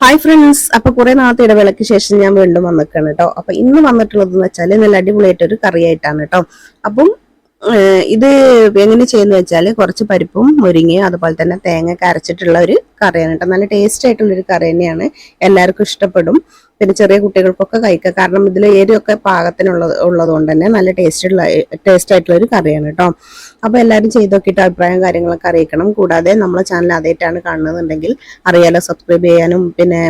Hi friends അപ്പൊ കുറെ നാളത്തെ ഇടവേളയ്ക്ക് ശേഷം ഞാൻ വീണ്ടും വന്നിക്കാണ് കേട്ടോ. അപ്പൊ ഇന്ന് വന്നിട്ടുള്ളത് എന്ന് വെച്ചാൽ നല്ല അടിപൊളിയായിട്ടൊരു കറിയായിട്ടാണ് കേട്ടോ. അപ്പം ഇത് എങ്ങനെ ചെയ്യുന്ന വെച്ചാൽ കുറച്ച് പരിപ്പും മുരിങ്ങയും അതുപോലെ തന്നെ തേങ്ങ ഒക്കെ അരച്ചിട്ടുള്ള ഒരു കറിയാണ് കേട്ടോ. നല്ല ടേസ്റ്റ് ആയിട്ടുള്ള ഒരു കറി തന്നെയാണ്. എല്ലാവർക്കും ഇഷ്ടപ്പെടും. പിന്നെ ചെറിയ കുട്ടികൾക്കൊക്കെ കഴിക്കാം. കാരണം ഇതിൽ എരിയൊക്കെ പാകത്തിനുള്ളത് ഉള്ളത് കൊണ്ട് തന്നെ നല്ല ടേസ്റ്റുള്ള ടേസ്റ്റ് ആയിട്ടുള്ള ഒരു കറിയാണ് കേട്ടോ. അപ്പൊ എല്ലാവരും ചെയ്ത് നോക്കിയിട്ട് അഭിപ്രായം കാര്യങ്ങളൊക്കെ അറിയിക്കണം. കൂടാതെ നമ്മളെ ചാനൽ ആദ്യമായിട്ടാണ് കാണുന്നതെന്നുണ്ടെങ്കിൽ അറിയാലോ സബ്സ്ക്രൈബ് ചെയ്യാനും പിന്നെ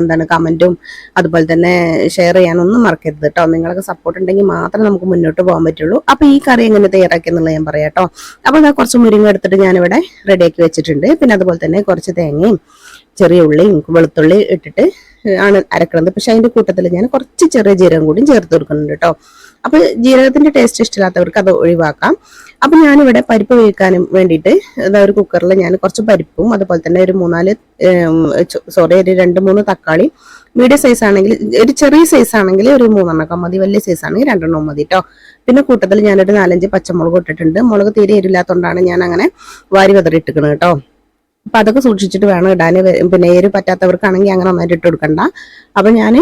എന്താണ് കമന്റും അതുപോലെ തന്നെ ഷെയർ ചെയ്യാനും ഒന്നും മറക്കരുത് കേട്ടോ. നിങ്ങളൊക്കെ സപ്പോർട്ട് ഉണ്ടെങ്കിൽ മാത്രമേ നമുക്ക് മുന്നോട്ട് പോകാൻ പറ്റുള്ളൂ. അപ്പോൾ ഈ കറി എങ്ങനെ തയ്യാറാക്കി എന്നുള്ളത് ഞാൻ പറയാം കേട്ടോ. അപ്പൊ ഞാൻ കുറച്ച് മുരിങ്ങ എടുത്തിട്ട് ഞാനിവിടെ റെഡിയാക്കി വെച്ചിട്ടുണ്ട്. പിന്നെ അതുപോലെ തന്നെ കുറച്ച് തേങ്ങയും ചെറിയ ഉള്ളിയും വെളുത്തുള്ളി ഇട്ടിട്ട് ആണ് അരക്കണത് പക്ഷെ അതിന്റെ കൂട്ടത്തിൽ ഞാൻ കുറച്ച് ചെറിയ ജീരകം കൂടി ചേർത്ത് കൊടുക്കുന്നുണ്ട് കേട്ടോ. അപ്പൊ ജീരകത്തിന്റെ ടേസ്റ്റ് ഇഷ്ടമില്ലാത്തവർക്ക് അത് ഒഴിവാക്കാം. അപ്പൊ ഞാനിവിടെ പരിപ്പ് വേവിക്കാനും വേണ്ടിയിട്ട് അതായത് ഒരു കുക്കറിൽ ഞാൻ കുറച്ച് പരിപ്പും അതുപോലെ തന്നെ ഒരു മൂന്നാൽ സോറി ഒരു രണ്ട് മൂന്ന് തക്കാളി മീഡിയം സൈസ് ആണെങ്കിൽ ഒരു ചെറിയ സൈസ് ആണെങ്കിൽ ഒരു മൂന്നെണ്ണക്കം മതി വലിയ സൈസ് ആണെങ്കിൽ രണ്ടെണ്ണം മതി കേട്ടോ. പിന്നെ കൂട്ടത്തിൽ ഞാനൊരു നാലഞ്ച് പച്ചമുളക് ഇട്ടിട്ടുണ്ട്. മുളക് തീരെ എരില്ലാത്തതുകൊണ്ടാണ് ഞാൻ അങ്ങനെ വാരി വിതറിയിട്ടിരിക്കുന്നത് കേട്ടോ. അപ്പൊ അതൊക്കെ സൂക്ഷിച്ചിട്ട് വേണം ഇടാൻ പിന്നെ എരി പറ്റാത്തവർക്കാണെങ്കിൽ അങ്ങനെ നന്നായിട്ട് ഇട്ട് കൊടുക്കണ്ട. അപ്പൊ ഞാൻ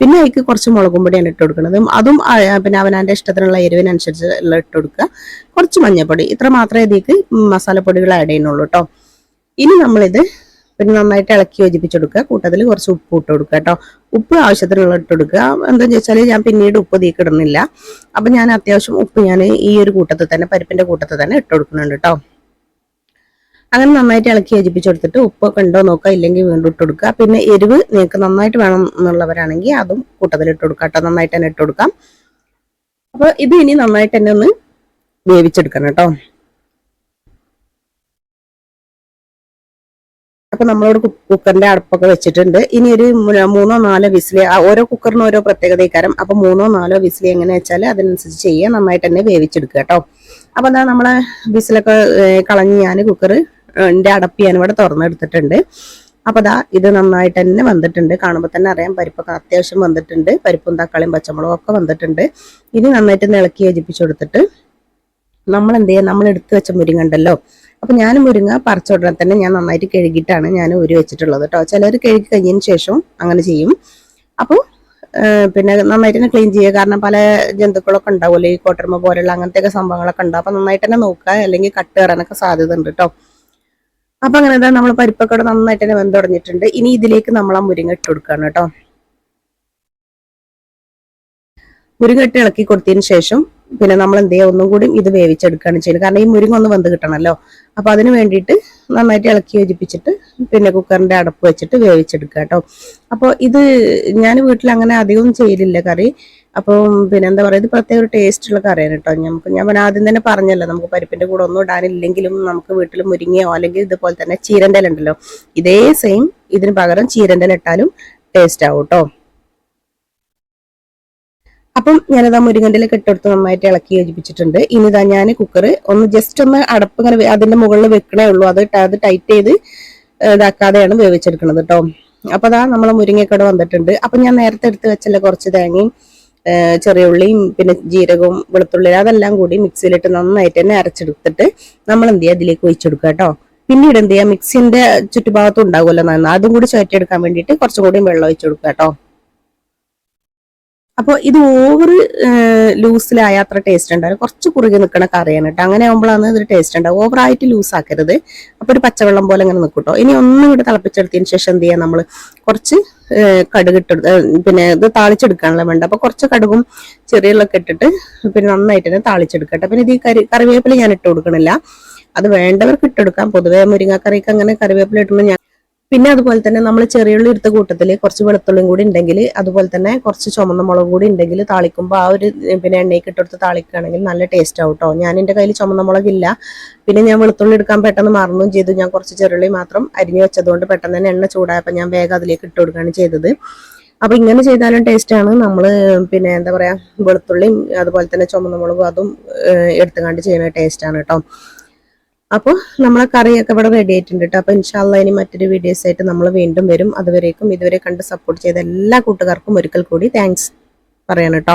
പിന്നെ അതിക്ക് കുറച്ച് മുളകും പൊടിയാണ് ഇട്ട് കൊടുക്കുന്നത് അതും പിന്നെ അവനാന്റെ ഇഷ്ടത്തിനുള്ള എരിവിനനുസരിച്ച് ഉള്ള ഇട്ട് കൊടുക്കുക. കുറച്ച് മഞ്ഞൾപ്പൊടി. ഇത്ര മാത്രമേ ഇതിക്ക് മസാലപ്പൊടികൾ ആഡ് ചെയ്യുന്നുള്ളൂ കേട്ടോ ഇനി നമ്മളിത് പിന്നെ നന്നായിട്ട് ഇളക്കി യോജിപ്പിച്ചെടുക്കുക കൂട്ടത്തിൽ കുറച്ച് ഉപ്പ് ഇട്ട് കൊടുക്കുക കേട്ടോ ഉപ്പ് ആവശ്യത്തിനുള്ള ഇട്ട് കൊടുക്കുക. എന്താണെന്ന് വെച്ചാൽ ഞാൻ പിന്നീട് ഉപ്പ് തീക്ക് ഇടുന്നില്ല. അപ്പൊ ഞാൻ അത്യാവശ്യം ഉപ്പ് ഞാൻ ഈ ഒരു കൂട്ടത്തിൽ തന്നെ പരിപ്പിന്റെ കൂട്ടത്തിൽ തന്നെ ഇട്ട് കൊടുക്കുന്നുണ്ട് കേട്ടോ അങ്ങനെ നന്നായിട്ട് ഇളക്കി യോജിപ്പിച്ച് കൊടുത്തിട്ട് ഉപ്പൊക്കെ ഉണ്ടോ നോക്കുക ഇല്ലെങ്കിൽ വീണ്ടും ഇട്ട് കൊടുക്കുക. പിന്നെ എരിവ് നിങ്ങൾക്ക് നന്നായിട്ട് വേണം എന്നുള്ളവരാണെങ്കിൽ അതും കൂട്ടത്തിൽ ഇട്ട് കൊടുക്കുക കേട്ടോ. നന്നായിട്ട് തന്നെ ഇട്ട് കൊടുക്കാം. അപ്പൊ ഇത് ഇനി നന്നായിട്ട് തന്നെ ഒന്ന് വേവിച്ചെടുക്കണം കേട്ടോ. അപ്പൊ നമ്മളോട് കുക്കറിന്റെ അടുപ്പൊക്കെ വെച്ചിട്ടുണ്ട്. ഇനി ഒരു മൂന്നോ നാലോ വിസിൽ ഓരോ കുക്കറിനും ഓരോ പ്രത്യേകതയ്ക്കാരം അപ്പൊ മൂന്നോ നാലോ വിസിൽ എങ്ങനെ വെച്ചാൽ അതിനനുസരിച്ച് ചെയ്യുക. നന്നായിട്ട് തന്നെ വേവിച്ചെടുക്കുക കേട്ടോ. അപ്പൊ എന്താ നമ്മളെ വിസിലൊക്കെ കളഞ്ഞ് ഞാൻ കുക്കർ ന്റെ അടപ്പ് ഞാൻ ഇവിടെ തുറന്നെടുത്തിട്ടുണ്ട്. അപ്പൊ ദാ ഇത് നന്നായിട്ട് തന്നെ വന്നിട്ടുണ്ട്. കാണുമ്പോൾ തന്നെ അറിയാം പരിപ്പൊക്കെ അത്യാവശ്യം വന്നിട്ടുണ്ട്. പരിപ്പും തക്കാളിയും പച്ചമുളകും ഒക്കെ വന്നിട്ടുണ്ട്. ഇനി നന്നായിട്ട് ഇളക്കി യോജിപ്പിച്ച് കൊടുത്തിട്ട് നമ്മൾ എന്ത് ചെയ്യുക നമ്മൾ എടുത്തു വെച്ച മുരിങ്ങ ഉണ്ടല്ലോ. അപ്പൊ ഞാൻ മുരിങ്ങ പറിച്ച ഉടനെ തന്നെ ഞാൻ നന്നായിട്ട് കഴുകിയിട്ടാണ് ഞാൻ ഉരി വെച്ചിട്ടുള്ളത് കേട്ടോ ചിലർ കഴുകി കഴിഞ്ഞതിന് ശേഷം അങ്ങനെ ചെയ്യും. അപ്പോൾ പിന്നെ നന്നായിട്ട് തന്നെ ക്ലീൻ ചെയ്യുക. കാരണം പല ജന്തുക്കളൊക്കെ ഉണ്ടാവുമല്ലോ ഈ കോട്ടർമ പോലെയുള്ള അങ്ങനത്തെയൊക്കെ സംഭവങ്ങളൊക്കെ ഉണ്ടാവും അപ്പൊ നന്നായിട്ട് തന്നെ നോക്കുക അല്ലെങ്കിൽ കട്ട് കയറാനൊക്കെ സാധ്യത ഉണ്ട് കേട്ടോ അപ്പൊ അങ്ങനെ എന്താ നമ്മൾ പരിപ്പൊക്കെ ഇവിടെ നന്നായിട്ട് തന്നെ വെന്തുടഞ്ഞിട്ടുണ്ട് ഇനി ഇതിലേക്ക് നമ്മൾ ആ മുരിങ്ങ ഇട്ട് കൊടുക്കുകയാണ് കേട്ടോ. മുരിങ്ങ ഇട്ട് ഇളക്കി കൊടുത്തതിന് ശേഷം പിന്നെ നമ്മൾ എന്ത് ചെയ്യുക ഒന്നും കൂടി ഇത് വേവിച്ചെടുക്കുകയാണ് ചെയ്യുന്നത്. കാരണം ഈ മുരിങ്ങ ഒന്ന് വെന്ത് കിട്ടണമല്ലോ അപ്പൊ അതിന് വേണ്ടിയിട്ട് നന്നായിട്ട് ഇളക്കി യോജിപ്പിച്ചിട്ട് പിന്നെ കുക്കറിന്റെ അടപ്പ് വെച്ചിട്ട് വേവിച്ചെടുക്കുക കേട്ടോ. അപ്പോൾ ഇത് ഞാൻ വീട്ടിൽ അങ്ങനെ അധികം ചെയ്യലില്ല കറി. അപ്പോൾ പിന്നെ എന്താ പറയുക ഇത് പ്രത്യേക ഒരു ടേസ്റ്റുള്ള കറിയാണ് കേട്ടോ. നമുക്ക് ഞാൻ ആദ്യം തന്നെ പറഞ്ഞല്ലോ നമുക്ക് പരിപ്പിന്റെ കൂടെ ഒന്നും ഇടാനില്ലെങ്കിലും നമുക്ക് വീട്ടിൽ മുരിങ്ങയോ അല്ലെങ്കിൽ ഇതുപോലെ തന്നെ ചീരണ്ടല ഉണ്ടല്ലോ ഇതേ സെയിം ഇതിന് പകരം ചീരന്റെ ഇല ഇട്ടാലും ടേസ്റ്റ് ആവും കേട്ടോ. അപ്പം ഞാനത് ആ മുരിങ്ങന്റെ കെട്ടെടുത്ത് നന്നായിട്ട് ഇളക്കി യോജിപ്പിച്ചിട്ടുണ്ട്. ഇനി ഇതാ ഞാൻ കുക്കർ ഒന്ന് ജസ്റ്റ് ഒന്ന് അടപ്പ് ഇങ്ങനെ അതിന്റെ മുകളിൽ വെക്കണേ ഉള്ളൂ. അത് അത് ടൈറ്റ് ചെയ്ത് ഇതാക്കാതെയാണ് വേവിച്ചെടുക്കുന്നത് കേട്ടോ അപ്പൊ അതാ നമ്മളെ മുരിങ്ങക്കട വന്നിട്ടുണ്ട്. അപ്പൊ ഞാൻ നേരത്തെ എടുത്ത് വെച്ചല്ലേ കുറച്ച് തേങ്ങയും ചെറിയ ഉള്ളിയും പിന്നെ ജീരകവും വെളുത്തുള്ളി അതെല്ലാം കൂടി മിക്സിയിലിട്ട് നന്നായിട്ട് തന്നെ അരച്ചെടുത്തിട്ട് നമ്മൾ എന്ത് ചെയ്യുക അതിലേക്ക് ഒഴിച്ചെടുക്കുക കേട്ടോ പിന്നീട് എന്ത് ചെയ്യുക മിക്സിന്റെ ചുറ്റുഭാഗത്തും ഉണ്ടാകുമല്ലോ നന്നാ. അതും കൂടി ചുവറ്റിയെടുക്കാൻ വേണ്ടിയിട്ട് കുറച്ചും കൂടി വെള്ളം ഒഴിച്ചു കൊടുക്കുക കേട്ടോ അപ്പോൾ ഇത് ഓവർ ലൂസിലായ അത്ര ടേസ്റ്റ് ഉണ്ടാവും കുറച്ച് കുറുകി നിൽക്കണ കറിയാണ് കേട്ടോ. അങ്ങനെ ആകുമ്പോഴാണ് ഇതൊരു ടേസ്റ്റ് ഉണ്ടാവും ഓവറായിട്ട് ലൂസ് ആക്കരുത്. അപ്പോൾ ഒരു പച്ചവെള്ളം പോലെ അങ്ങനെ നിൽക്കും കേട്ടോ. ഇനി ഒന്നും കൂടി തിളപ്പിച്ചെടുത്തതിന് ശേഷം എന്ത് ചെയ്യാം? നമ്മൾ കുറച്ച് കടുകിട്ട് പിന്നെ ഇത് താളിച്ചെടുക്കാനുള്ള വേണ്ട. അപ്പോൾ കുറച്ച് കടുകും ചെറിയുള്ളൊക്കെ ഇട്ടിട്ട് പിന്നെ നന്നായിട്ട് തന്നെ താളിച്ചെടുക്കട്ടെ. പിന്നെ ഇത് ഈ കറി കറിവേപ്പില ഞാൻ ഇട്ട് കൊടുക്കണില്ല. അത് വേണ്ടവർക്ക് ഇട്ടെടുക്കാം പൊതുവേ മുരിങ്ങക്കറിക്ക് അങ്ങനെ കറിവേപ്പില ഇട്ടുമ്പോൾ പിന്നെ അതുപോലെ തന്നെ നമ്മൾ ചെറിയുള്ളി എടുത്ത കൂട്ടത്തിൽ കുറച്ച് വെളുത്തുള്ളിയും കൂടി ഉണ്ടെങ്കിൽ അതുപോലെ തന്നെ കുറച്ച് ചുമന്ന മുളക് കൂടി ഉണ്ടെങ്കിൽ താളിക്കുമ്പോൾ ആ ഒരു പിന്നെ എണ്ണയ്ക്ക് ഇട്ടെടുത്ത് താളിക്കുകയാണെങ്കിൽ നല്ല ടേസ്റ്റ് ആവും കേട്ടോ ഞാൻ എന്റെ കയ്യിൽ ചുമന്ന മുളകില്ല പിന്നെ ഞാൻ വെളുത്തുള്ളി എടുക്കാൻ പെട്ടെന്ന് മറന്നും ചെയ്തു. ഞാൻ കുറച്ച് ചെറുള്ളി മാത്രം അരിഞ്ഞു വെച്ചതുകൊണ്ട് പെട്ടെന്ന് തന്നെ എണ്ണ ചൂടായപ്പോൾ ഞാൻ വേഗം അതിലേക്ക് ഇട്ട് കൊടുക്കുകയാണ് ചെയ്തത്. അപ്പൊ ഇങ്ങനെ ചെയ്താലും ടേസ്റ്റാണ് നമ്മൾ പിന്നെ എന്താ പറയാ വെളുത്തുള്ളിയും അതുപോലെ തന്നെ ചുമന്ന മുളകും അതും എടുത്തുകൊണ്ട് ചെയ്യുന്ന ടേസ്റ്റാണ് കേട്ടോ അപ്പോൾ നമ്മളെ കറിയൊക്കെ ഇവിടെ റെഡി ആയിട്ടുണ്ട് കേട്ടോ അപ്പോൾ ഇൻഷാല്ല ഇനി മറ്റൊരു വീഡിയോസ് ആയിട്ട് നമ്മൾ വീണ്ടും വരും. അതുവരേക്കും ഇതുവരെ കണ്ട് സപ്പോർട്ട് ചെയ്ത എല്ലാ കൂട്ടുകാർക്കും ഒരിക്കൽ കൂടി താങ്ക്സ് പറയണം കേട്ടോ